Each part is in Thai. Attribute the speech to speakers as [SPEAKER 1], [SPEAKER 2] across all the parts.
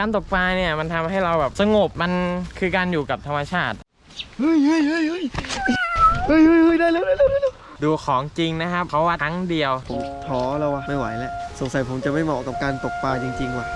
[SPEAKER 1] การตกปลาเนี่ยมันทำให้เราแบบสงบมันคือการอยู่กับธรรมชาติ
[SPEAKER 2] เฮ้ยเฮ้ยเฮ้ยเฮ้ยเฮ้ยเฮ้ยได้แล้วได้แล้วได้แล้ว
[SPEAKER 1] ดูของจริงนะครับเพราะว่าครั้งเดียว
[SPEAKER 2] ผมท้อแล้ววะไม่ไหวแล้วสงสัยผมจะไม่เหมาะกับการตกปลาจริง ๆว่ะ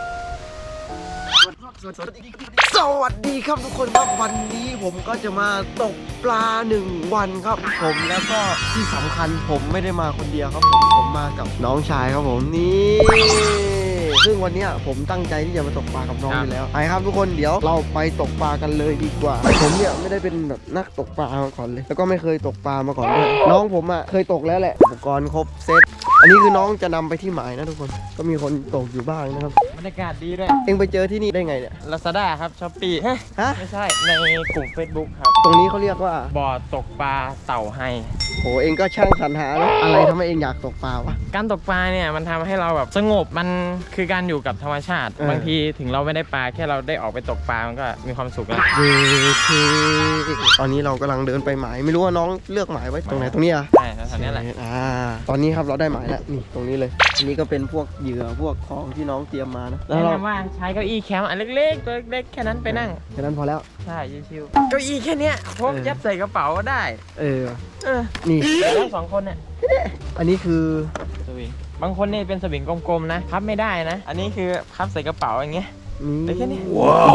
[SPEAKER 2] สวัสดีครับทุกคนครับวันนี้ผมก็จะมาตกปลาหนึ่งวันครับ ผมแล้วก็ที่สำคัญผมไม่ได้มาคนเดียวครับผมผมมากับน้องชายครับผมนี่ ซึ่งวันเนี้ยผมตั้งใจที่จะมาตกปลากับน้อง
[SPEAKER 1] ครับ
[SPEAKER 2] อยู่แล้วไปครับทุกคนเดี๋ยวเราไปตกปลากันเลยดีกว่า ผมเนี่ยไม่ได้เป็นแบบนักตกปลามาก่อนเลย แล้วก็ไม่เคยตกปลามาก่อนด้วยน้องผมอะเคยตกแล้วแหละอุปกรณ์ครบเซตอันนี้คือน้องจะนำไปที่หมายนะทุกคนก็มีคนตกอยู่บ้างนะครับ
[SPEAKER 1] บรรยากาศดีด้วย
[SPEAKER 2] เอ็งไปเจอที่นี่ได้ไงเนี่ย
[SPEAKER 1] ลาซาด้าครับช้อปปี้
[SPEAKER 2] ฮะ
[SPEAKER 1] ไม่ใช่ในกลุ่ม Facebook ครับ
[SPEAKER 2] ตรงนี้เขาเรียกว่า
[SPEAKER 1] บ่อตกปลาเต่าไฮ
[SPEAKER 2] โหเองก็ช่างสรรหานะอะไรทำให้เองอยากตกปลาวะ
[SPEAKER 1] การตกปลาเนี่ยมันทำให้เราแบบสงบมันคือการอยู่กับธรรมชาติ
[SPEAKER 2] เออ
[SPEAKER 1] บางทีถึงเราไม่ได้ปลาแค่เราได้ออกไปตกปลามันก็มีความสุขแล้ว
[SPEAKER 2] เย้ตอนนี้เรากำลังเดินไปหมายไม่รู้ว่าน้องเลือกหมายไว้ตรงไหนตรงนี้อะ
[SPEAKER 1] ใช่แถวๆนี้แหละ
[SPEAKER 2] อ่า ตอนนี้ครับเราได้หมายแล้วนี่ตรงนี้เลย อันนี้ก็เป็นพวกเหยื่อพวกของที่น้องเตรียมมานะแล้ว
[SPEAKER 1] แนะ
[SPEAKER 2] เรา
[SPEAKER 1] นำว่าใช้เก้าอี้แคมป์อันเล็กๆตัวเล็กๆแค่นั้นไปนั่ง
[SPEAKER 2] แค่นั้นพอแล้ว
[SPEAKER 1] ใช่ชิวๆเก้าอี้แค่เนี้ยพก
[SPEAKER 2] เออ
[SPEAKER 1] ยัดใส่กระเป๋าก็ได้
[SPEAKER 2] เออ
[SPEAKER 1] เออ
[SPEAKER 2] นี่
[SPEAKER 1] แล้วสองคนเนี่ย
[SPEAKER 2] อันนี้คือ
[SPEAKER 1] สวิงบางคนนี่เป็นสวิงกลมๆนะพับไม่ได้นะ อันนี้คือพับใส่กระเป๋าอย่างเงี้ย
[SPEAKER 2] นี่
[SPEAKER 1] แค่นี้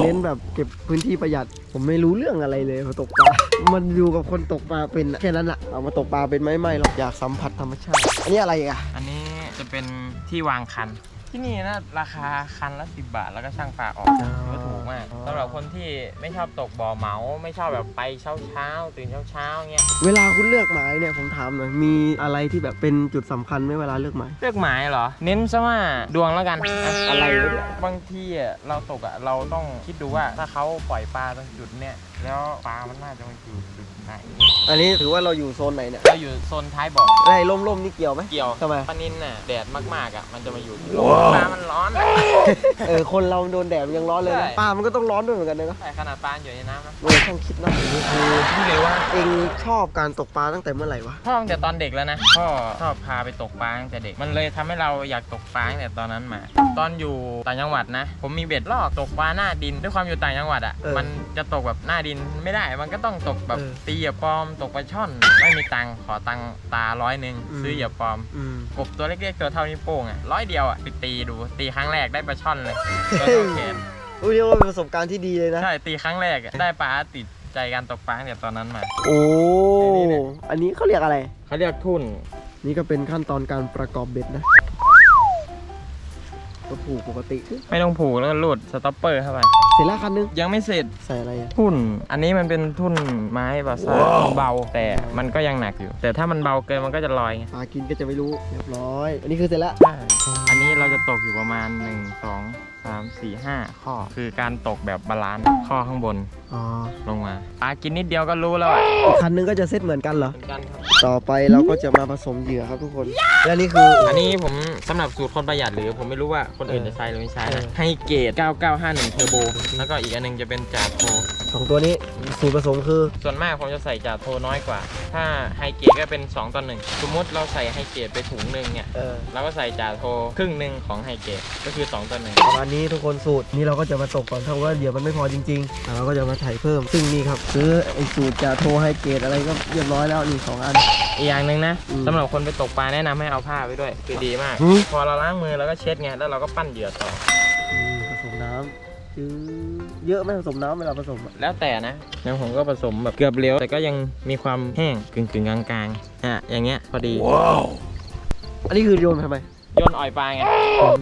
[SPEAKER 2] เน้นแบบเก็บพื้นที่ประหยัด ผมไม่รู้เรื่องอะไรเลยพอตกปลา มันอยู่กับคนตกปลาเป็นอะแค่นั้นอะเอามาตกปลาเป็นไม่ไม่หรอกอยากสัมผัสธรรมชาติ อันนี้อะไรอีกอะ
[SPEAKER 1] อันนี้จะเป็นที่วางคัน ที่นี่นะราคาคันละสิบบาทแล้วก็ช่างปลาออกถือว่าถูกมากสำหรับคนที่ไม่ชอบตกบ่อเหมาไม่ชอบแบบไปเช้าเช้าๆตื่นเช้าเช้าๆเงี้ย
[SPEAKER 2] เวลาคุณเลือกหมายเนี่ยผมถามหน่อยมีอะไรที่แบบเป็นจุดสำคัญไหมเวลาเลือกหมาย
[SPEAKER 1] เลือกหมายเหรอ เน้นซะว่าดวงแล้วกัน
[SPEAKER 2] อะไรวะเนี่ย
[SPEAKER 1] บางทีอะเราตกอะเราต้องคิดดูว่าถ้าเขาปล่อยปลาตรงจุดเนี้ยแล้วปลามันน่าจะมาอยู่จุดไหน
[SPEAKER 2] อันนี้ถือว่าเราอยู่โซนไหนเนี่ย
[SPEAKER 1] เราอยู่โซนท้ายบ่อ
[SPEAKER 2] ไอ้ร่มๆนี่เกี่ยวไหม
[SPEAKER 1] เกี่ยว
[SPEAKER 2] ทำไม
[SPEAKER 1] ปลานินน่ะแดดมากๆอะมันจะมาอยู่ที่ลมปลามันร้อน
[SPEAKER 2] เออคนเราโดนแดดมันยังร้อนเลยนะ
[SPEAKER 1] ใช่
[SPEAKER 2] ปลามันก็ต้องร้อนด้วยเหมือนกันนะ
[SPEAKER 1] ใช่ขนาดปลาอยู่ในน้ำนะ
[SPEAKER 2] โอ้ยช่างคิดนะนี่คือที่เลยว่าเองชอบการตกปลาตั้งแต่เมื่อไหร่วะ
[SPEAKER 1] พ่อตั้งแต่ตอนเด็กแล้วนะพ่อชอบพาไปตกปลาตั้งแต่เด็กมันเลยทำให้เราอยากตกปลาตั้งแต่ตอนนั้นมา ตอนอยู่ต่างจังหวัดนะ ผมมีเบ็ดลอกตกปลาหน้าดิน ด้วยความอยู่ต่างจังหวัดอะ
[SPEAKER 2] เออ
[SPEAKER 1] มันจะตกแบบหน้าดินไม่ได้ มันก็ต้องตกแบบ
[SPEAKER 2] เออ
[SPEAKER 1] ตีเหยื่อปลอมตกปลาช่อน ไม่มีตังค์ขอตังค์ตาร้อยหนึ่ง
[SPEAKER 2] อืม
[SPEAKER 1] ซื้อเหยื่อปลอม
[SPEAKER 2] อืม
[SPEAKER 1] กบตัวเล็กๆตัวเท่านิ้วโป้งอะร้อยเดียวอะไปตีดูตีครั้งแรกได้ปลาช่อนเลยตัวเท่าแขน
[SPEAKER 2] อุ้ย เรียกว่าเป็นประสบการณ์ที่ดีเลยนะ
[SPEAKER 1] ใช่ตีครั้งแรกอะได้ปลาติดใจการตกปลาตั้งแต่ตอนนั้นมา
[SPEAKER 2] โอ้
[SPEAKER 1] นี่เนี่ย
[SPEAKER 2] อันนี้เขาเรียกอะไร
[SPEAKER 1] เขาเรียกทุ่น
[SPEAKER 2] นี่ก็เป็นขั้นตอนการประกอบเบ็ดนะ ก็ผูกปกติ
[SPEAKER 1] ไม่ต้องผูกแล้วก็รูดสต็อปเปอร์เข้าไป
[SPEAKER 2] เสร็จแล้วคันนึง
[SPEAKER 1] ยังไม่เสร็จ
[SPEAKER 2] ใส่อะไรอะ
[SPEAKER 1] ทุ่น อันนี้มันเป็นทุ่นไม้บาซ่าเบา แต่มันก็ยังหนักอยู่ แต่ถ้ามันเบาเกินมันก็จะลอยไง
[SPEAKER 2] ปลากินก็จะไม่รู้ เรียบร้อย อันนี้คือเสร็จแล้ว
[SPEAKER 1] ใช่อันนี้เราจะตกอยู่ประมาณ 1 2 3 4 5 ข้อ คือการตกแบบบาลานซ์ข้อข้างบน
[SPEAKER 2] อ๋อ
[SPEAKER 1] ลงมาปลากินนิดเดียวก็รู้แล้วอะ
[SPEAKER 2] อีกคันนึงก็จะเซตเหมือนกันเหรอ
[SPEAKER 1] เหมือนกันครับ
[SPEAKER 2] ต่อไปเราก็จะมาผสมเหยื่อครับทุกคน และนี่คือ
[SPEAKER 1] อันนี้ผมสำหรับสูตรคนประหยัดหรือผมไม่รู้ว่าคนอื่นจะใช้หรือไม่ใช้
[SPEAKER 2] เอ
[SPEAKER 1] นะ
[SPEAKER 2] อ
[SPEAKER 1] ให้เกรด9951เทอร์โบแล้วก็อีกอันหนึงจะเป็นจ่าโท
[SPEAKER 2] สองตัวนี้สูตรผสมคือ
[SPEAKER 1] ส่วนมากผมจะใส่จ่าโทน้อยกว่า ถ้าไฮเกรดก็เป็น 2ต่อ1สมมติเราใส่ไฮเกรดไปถุงหนึ่งเนี่ย
[SPEAKER 2] เออ
[SPEAKER 1] เราก็ใส่จ่าโทครึ่งหนึ่งของไฮเกรดก็คือ 2ต่อ1
[SPEAKER 2] ประมาณนี้ทุกคนสูตรนี้เราก็จะมาตกก่อนถ้าว่าเดี๋ยวมันไม่พอจริงๆแล้วเราก็จะมาถ่ายเพิ่ม ซึ่งนี่ครับซื้อไอ้สูตรจะโทรให้เกรดอะไรก็เรียบร้อยแล้วนี่สองอัน
[SPEAKER 1] อีกอย่างหนึ่งนะ
[SPEAKER 2] อืม
[SPEAKER 1] สำหรับคนไปตกปลาแนะนำให้เอาผ้าไปด้วย คือดีมาก
[SPEAKER 2] หืม
[SPEAKER 1] พอเราล้างมือเราก็เช็ดไงแล้วเราก็ปั้นเหยื่อต่อ
[SPEAKER 2] นี่ผสมน้ำจื้อเยอะไหมผสมน้ำเวลาผสมอะ
[SPEAKER 1] แล้วแต่นะอย่างผมก็ผสมแบบเกือบเร็วแต่ก็ยังมีความแห้งกึ่งกึ่งๆกลางๆอะอย่างเงี้ยพอดี
[SPEAKER 2] อันนี้คือโยนไปทำไม
[SPEAKER 1] โยนอ่อยปลาไง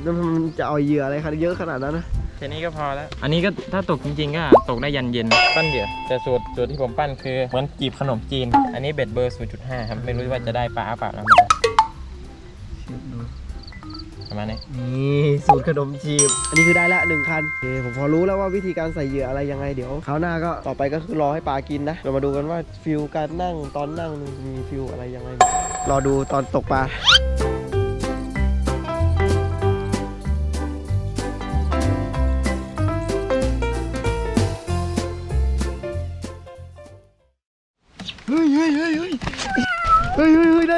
[SPEAKER 2] แล้วมันจะเอาเหยื่ออะไรครับเยอะขนาดนั้นนะ
[SPEAKER 1] แค่นี้ก็พอแล้ว อันนี้ก็ถ้าตกจริงๆก็ตกได้ยันเย็นปั้นเหยื่อแต่สูตรสูตรที่ผมปั้นคือเหมือนจีบขนมจีน อันนี้เบ็ดเบอร์ 0.5 ครับ ไม่รู้ว่าจะได้ปลาเปล่านะมันประมาณนี้
[SPEAKER 2] นี่สูตรขนมจีบ อันนี้คือได้ละหนึ่งคันโอเคผมพอรู้แล้วว่าวิธีการใส่เหยื่ออะไรยังไงเดี๋ยวคราวหน้าก็ต่อไปก็คือรอให้ปลากินนะ เรามาดูกันว่าฟิลการนั่งตอนนั่งมันมีฟิลอะไรยังไง รอดูตอนตกปลา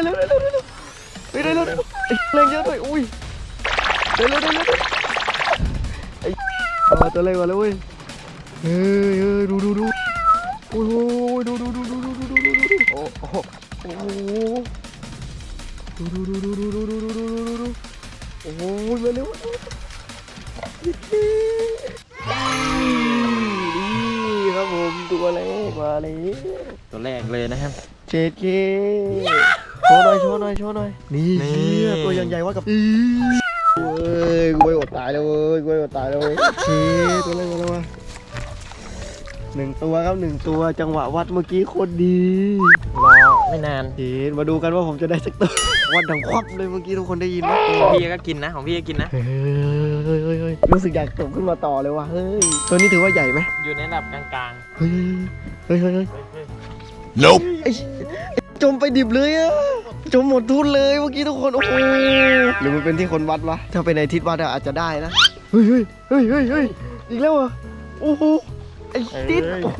[SPEAKER 2] เฮ้ยเฮ้ยได้แล้วได้แล้วได้แล้วเฮ้ยได้แล้วได้แล้วเอ้ยแรงเยอะด้วยอุ้ยได้แล้วได้แล้วได้แล้วไอ้โอ้ตัวเล็กมาแล้วเว้ยเฮ้ยเฮ้ยดูดูดูโอ้โหดูดูดูดูดูดูดูดูดูโอ้โหโอ้โหดูดูดูดูดูดูดูดูดูดูดูโอ้โหมาเร็วนี่ครับผมตัวแรกมาเลย
[SPEAKER 1] ตัวแรกเลยนะครับ
[SPEAKER 2] เจเคโช ว์หน่อยโชว์หน่อยโชว์หน่อยนี่
[SPEAKER 1] นี่
[SPEAKER 2] เหี้ยตัวใหญ่ๆว่ากับอีเว้ยกูไปอดตายแล้วเว้ยกูไปอดตายแล้วเว้ยเชตัวแรกมาแล้ววะหนึ่งตัวครับหนึ่งตัวจังหวะวัดเมื่อกี้โคตรดี
[SPEAKER 1] รอไม่นาน
[SPEAKER 2] เห็นมาดูกันว่าผมจะได้สักตัววัดดังควับเลยเมื่อกี้ทุกคนได้ยินไหม
[SPEAKER 1] ของพี่ก็กินนะของพี่ก็กินนะ
[SPEAKER 2] เฮ้ยเฮ้ยเฮ้ยเฮ้ยรู้สึกอยากตกขึ้นมาต่อเลยว่ะเฮ้ยตัวนี้ถือว่าใหญ่ไหม
[SPEAKER 1] อยู่ในระดับกลาง
[SPEAKER 2] เฮ้ยเฮ้ยเฮ้ยเฮ้ย
[SPEAKER 1] ๆ
[SPEAKER 3] Nope.
[SPEAKER 2] ไอ้จมไปดิบเลยอะ จมหมดทุนเลยเมื่อกี้ทุกคน โอ้โหหรือมันเป็นที่คนวัดวะ ถ้าเป็นในทิศวัดอะอาจจะได้นะเฮ้ยเฮ้ยเฮ้ยเฮ้ยเฮ้ยอีกแล้วเหรอะโอ้โห ไอ้ทิศโอ้โห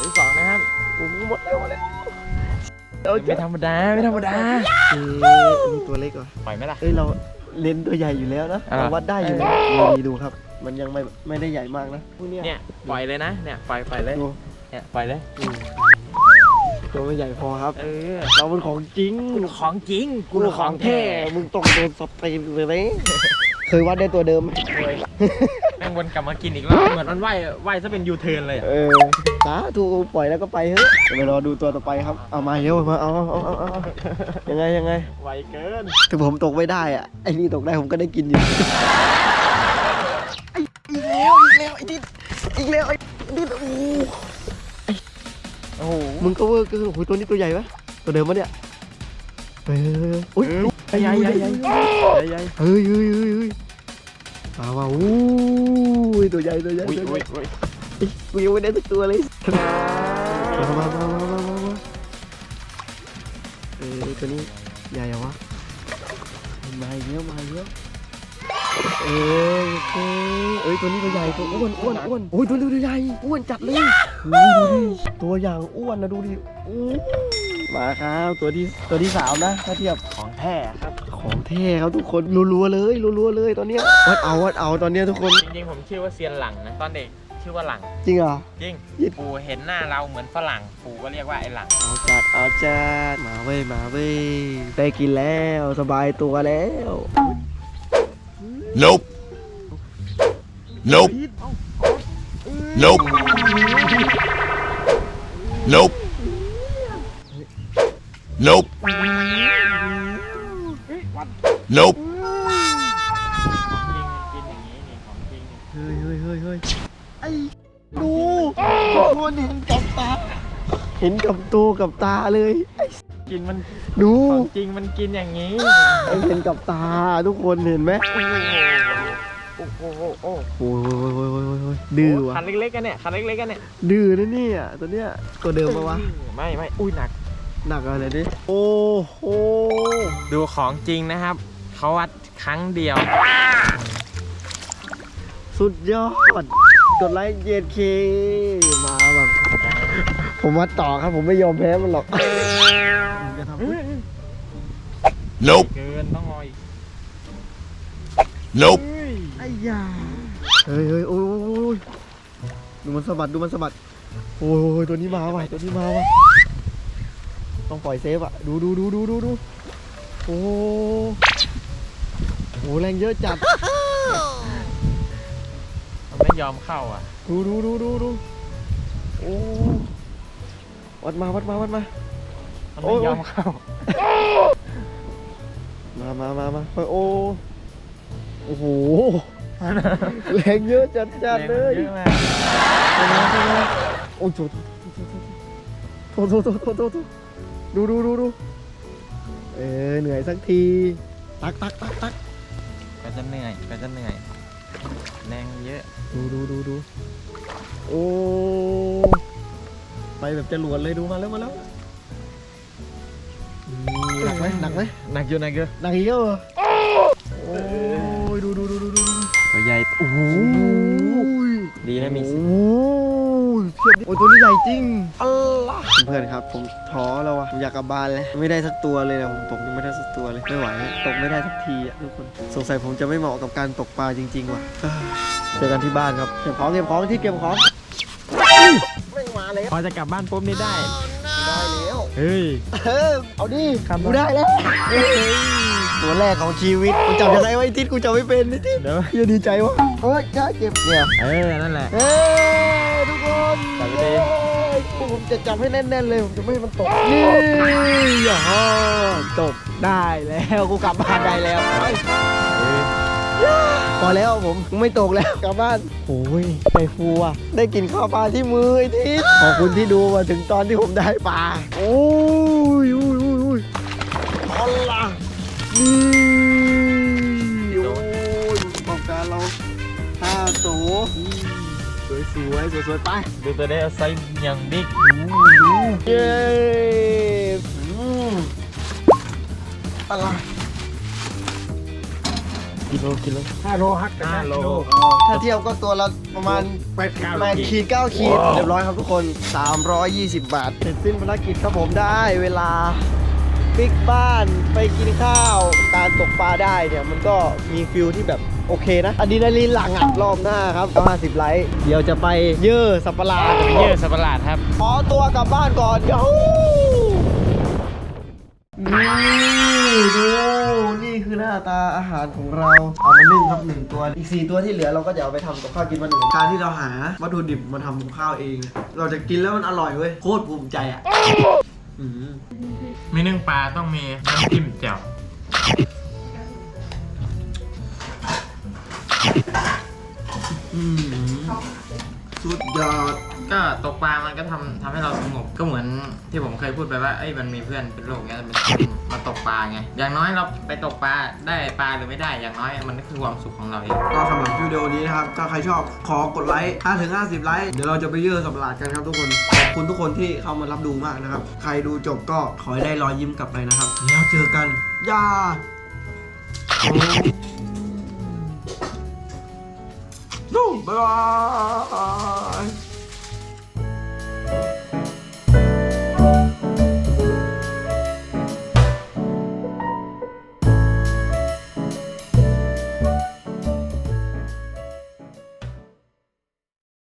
[SPEAKER 1] ที่สองนะครับ
[SPEAKER 2] โอ้โหหมดแล้วหมดแล้วเอา
[SPEAKER 1] ไม่
[SPEAKER 2] จะ
[SPEAKER 1] ธรรมดาไม่ธรรมดา
[SPEAKER 2] เอ๊ะอันนี้ตัวเล็กว่ะ
[SPEAKER 1] ปล่อยไหมล่ะ
[SPEAKER 2] เอ้ยเราเลนส์ตัวใหญ่อยู่แล้วนะ
[SPEAKER 1] อ่า
[SPEAKER 2] เราวัดได้อยู่นี่ดูครับ มันยังไม่ไม่ได้ใหญ่มากนะพวกเนี้ย
[SPEAKER 1] เนี่ยปล่อยเลยนะเนี่ยปล่อยปล่อยเลย
[SPEAKER 2] ดู
[SPEAKER 1] เนี่ยปล่อยเลย
[SPEAKER 2] ตัวไม่ใหญ่พอครับ
[SPEAKER 1] เออ
[SPEAKER 2] เราเป็นของจริง
[SPEAKER 1] กูของจริงกูของแท้
[SPEAKER 2] มึงต้องโดนสเปนเลยนะเคยวัดได้ตัวเดิมไหม
[SPEAKER 1] แม่งวนกลับมากินอีกรอบเหมือนมันว่ายว่ายซะเป็นยูเทิร์นเลยอะ
[SPEAKER 2] เออสาถูกปล่อยแล้วก็ไปเฮ้ยเดี๋ยวไปรอดูตัวต่อไปครับ เอามาเยอะมาเอาเอาเอาเอาเอายังไงยังไง
[SPEAKER 1] ไวเกิน
[SPEAKER 2] ถึงผมตกไม่ได้อะไอ้นี่ตกได้ผมก็ได้กินอยู่ไอ้อีกแล้วอีกแล้วไอ้ดิดอีกแล้วไอ้ดิดโอ้ มึงก็เวอร์เกินโอ้โหตัวนี้ตัวใหญ่ปะตัวเดิมปะเนี่ยเฮ้ยเฮ้ยเฮ้ย
[SPEAKER 1] ใหญ่ใหญ่ใหญ่ใหญ่ใหญ่
[SPEAKER 2] เฮ้ยเฮ้ยเฮ้ยเฮ้ยมาว่ะอู้ยตัวใหญ่ตัวใหญ่
[SPEAKER 1] อุ้ย
[SPEAKER 2] ตัวให
[SPEAKER 1] อุ้
[SPEAKER 2] ญ่
[SPEAKER 1] ยอุ้ย
[SPEAKER 2] กูยังไม่ได้สักตัวเลยมามามามามามามาเอ้ยตัวนี้ใหญ่เหรอวะมาอีกแล้วมาอีกแล้ว เอ้ยโอเคเอ้ยตัวนี้ตัวใหญ่ตัวอ้วนอ้วนอ้วนโอ้ยตัวนี้ตัวใหญ่อ้วนจัดเลยโอ้ยดูดิตัวอย่างอ้วนนะดูดิอู้มาครับตัวที่ตัวที่สามนะถ้าเทียบ
[SPEAKER 1] ของแท้ครับ
[SPEAKER 2] ของเท่ครับทุกคนรัวๆเลยรัวๆเลยตอนเนี้ยวัดเอาวัดเอาตอนเนี้ยทุกคน
[SPEAKER 1] จริงๆผมชื่อว่าเซียนหลังนะตอนเด็กชื่อว่าหลัง
[SPEAKER 2] จริงเหรอ
[SPEAKER 1] จริง
[SPEAKER 2] ยิด
[SPEAKER 1] ปู่เห็นหน้าเราเหมือนฝรั่งปู่ก็เรียกว่าไอ้หลัง
[SPEAKER 2] เอาจัดเอาจัดมาเว้ยมาเว้ยได้กินแล้วสบายตัวแล้ว
[SPEAKER 3] Nope. Nope. Nope. Nope. Nope. Nope.
[SPEAKER 1] จริงกินอย่างนี้นี่ของจริง
[SPEAKER 2] เฮ้ยเฮ้ยเฮ้ยเฮ้ยไอ้ดูตัวเห็นกับตา เห็นกับตัวกับตาเลย
[SPEAKER 1] กินมัน
[SPEAKER 2] ดู
[SPEAKER 1] ของจริงมันกินอย่างนี้
[SPEAKER 2] ไอ้เห็นกับตาทุกคนเห็นไหม
[SPEAKER 1] โอ้โหโอ้โห
[SPEAKER 2] โอ้ยโอ้ยโอ้ยโอ้ยโอ้ยโอ้ยดื้อว่ะ
[SPEAKER 1] คันเล็กๆกันเนี่ยคันเล็กๆกันเนี่ย
[SPEAKER 2] ดื้อนะเนี่ยตัวเนี้ยตัวเดิมปะวะ
[SPEAKER 1] ไม่ไม่อุ้ยหนัก
[SPEAKER 2] หนักอะไรดิโอ้โห
[SPEAKER 1] ดูของจริงนะครับเขาวัดครั้งเดียว
[SPEAKER 2] สุดยอดกดไลค์เย็นเคมาแบบผมวัดต่อครับผมไม่ยอมแพ้มันหรอกผมจะทำ
[SPEAKER 3] Nope.
[SPEAKER 1] เกินต้องรออีก
[SPEAKER 3] Nope.
[SPEAKER 2] ไอ้ยาเฮ้ยเฮ้ยโอ้ยโอ้ยโอ้ยดูมันสะบัดดูมันสะบัดโอ้ยโอ้ยตัวนี้มาว่ะตัวนี้มาว่ะต้องปล่อยเซฟอะดูดูดูดูดูดูโอ้โหแรงเยอะจัด
[SPEAKER 1] มันไม่ยอมเข้าอะ
[SPEAKER 2] ดูดูดูดูดูโอ้วัดมาวัดมาวัดมา
[SPEAKER 1] มัน
[SPEAKER 2] โอ้
[SPEAKER 1] ไม่
[SPEAKER 2] ย
[SPEAKER 1] ยอมเข้า
[SPEAKER 2] มามามามาไปโอ้โอ้โหแรงเยอะจัดจัดๆเลย
[SPEAKER 1] เยอะมาก
[SPEAKER 2] ไปมาไปมาโอ้ยโถโถโถโถโถโถโถดูดูดูดูเออเหนื่อยสักที ตักตักตักตัก
[SPEAKER 1] ก็จะเหนื่อยก็จะเหนื่อย แรงเยอะ
[SPEAKER 2] ดูดูดูดูโอ้ไปแบบจรวดเลยดูมาแล้วมาแล้วอืม หนักไหมหนักไหม
[SPEAKER 1] หนักอยู่หนักเยอะ
[SPEAKER 2] หนักอีกแล้วเหรอโอ้ยดูดูดูดูดูดู
[SPEAKER 1] ตัวใหญ่โอ้โห
[SPEAKER 2] โอ้ย
[SPEAKER 1] ดีนะมี
[SPEAKER 2] โอ้ยเทียบดิโอ้ยตัวนี้ใหญ่จริง Allah เพื่อนครับ ผมท้อแล้วอะผมอยากกลับบ้านเลยไม่ได้สักตัวเลยนะผมตกยังไม่ได้สักตัวเลยไม่ไหวแล้วตกไม่ได้สักทีอะทุกคนสงสัยผมจะไม่เหมาะกับการตกปลาจริง ๆ ว่ะเอ้ยเจอกันที่บ้านครับเก็บของเก็บของที่เก็บของไม่มาแล้ว
[SPEAKER 1] พอจะกลับบ้านปุ๊บนี่ได้
[SPEAKER 2] ได้แล้ว
[SPEAKER 1] เฮ้ย
[SPEAKER 2] เออเอาดิ
[SPEAKER 1] ครับ
[SPEAKER 2] กูได้แล้วเฮ้ยตัวแรกของชีวิตกูจำยังไงไว้ทิศกูจำไม่เป็นนี่ทิศ
[SPEAKER 1] เดี๋ยว
[SPEAKER 2] อย่าดีใจวะเฮ้ยจ้าเก็บเนี่ย
[SPEAKER 1] เออ นั่นแหละ
[SPEAKER 2] เฮ้ยทุกคน
[SPEAKER 1] จับไปดิ
[SPEAKER 2] เฮ้ยผมจะจับให้แน่นๆเลย ผมจะไม่ให้มันตก นี่อย่าตกได้แล้ว กูกลับบ้านได้แล้วไปพ อแล้วผมไม่ตกแล้วกลับบ้านโอ้ยใจฟูอะได้กินข้าวปลาที่มือไอ้ทิศขอบคุณที่ดูมาถึงตอนที่ผมได้ปลาโอ้ยอุ้ยอุ้ยอุ้ยเอาล่ะนี่โอ้ยประกอบการเราห้าโสสวยสวยสวยสวยๆไป
[SPEAKER 1] ดูตัวได้ไซส์อย่างบิ๊ก
[SPEAKER 2] เย้อืมอะไร
[SPEAKER 1] กิโลกิโล
[SPEAKER 2] ห้าโลฮัก
[SPEAKER 1] ห้าโล
[SPEAKER 2] ถ้าเทียบก็ตัวละประมาณ
[SPEAKER 1] แปดเก้า
[SPEAKER 2] แปดขีดเก้าขีดเรียบร้อยครับทุกคน 320 บาท เสร็จสิ้นภารกิจครับผมได้เวลาปิกบ้านไปกินข้าวการตกปลาได้เนี่ยมันก็มีฟิลที่แบบโอเคนะอะดรีนาลีนหลังอะรอบหน้าครับ 50 ไลค์เดี๋ยวจะไปเย่อสัปปะหลาด
[SPEAKER 1] เยอะสัตว์ประหลาดครับ
[SPEAKER 2] ขอตัวกลับบ้านก่อนยู ตาอาหารของเราเอามานึ่งครับหนึ่งตัว อีกสี่ตัวที่เหลือเราก็จะเอาไปทำกับข้าวกินวันอื่นการที่เราหาวัตถุดิบมาทำกับข้าวเอง เราจะกินแล้วมันอร่อยเว้ยโคตรภูมิใจอะอืม
[SPEAKER 1] มีนึ่งปลาต้องมีน้ำจิ้มแจ่ว
[SPEAKER 2] อืม สุดยอด
[SPEAKER 1] ก็ตกปลา มันก็ทำทำให้เราสงบ ก็เหมือนที่ผมเคยพูดไปว่า เอ้ย มันมีเพื่อนเป็นโรคเงี้ยมันมาตกปลาไง อย่างน้อยเราไปตกปลาได้ปลาหรือไม่ได้ อย่างน้อยมันก็คือความสุขของเราเอง
[SPEAKER 2] ก็สำหรับวิดีโอนี้นะครับ ถ้าใครชอบขอกดไลค์5ถึง50 ไลค์ เดี๋ยวเราจะไปเยื่อสับหลาดกันครับทุกคน ขอบคุณทุกคนที่เข้ามารับดูมากนะครับ ใครดูจบก็ขอให้ได้รอยยิ้มกลับไปนะครับ แล้วเจอกันย่าโอ้ 动拜拜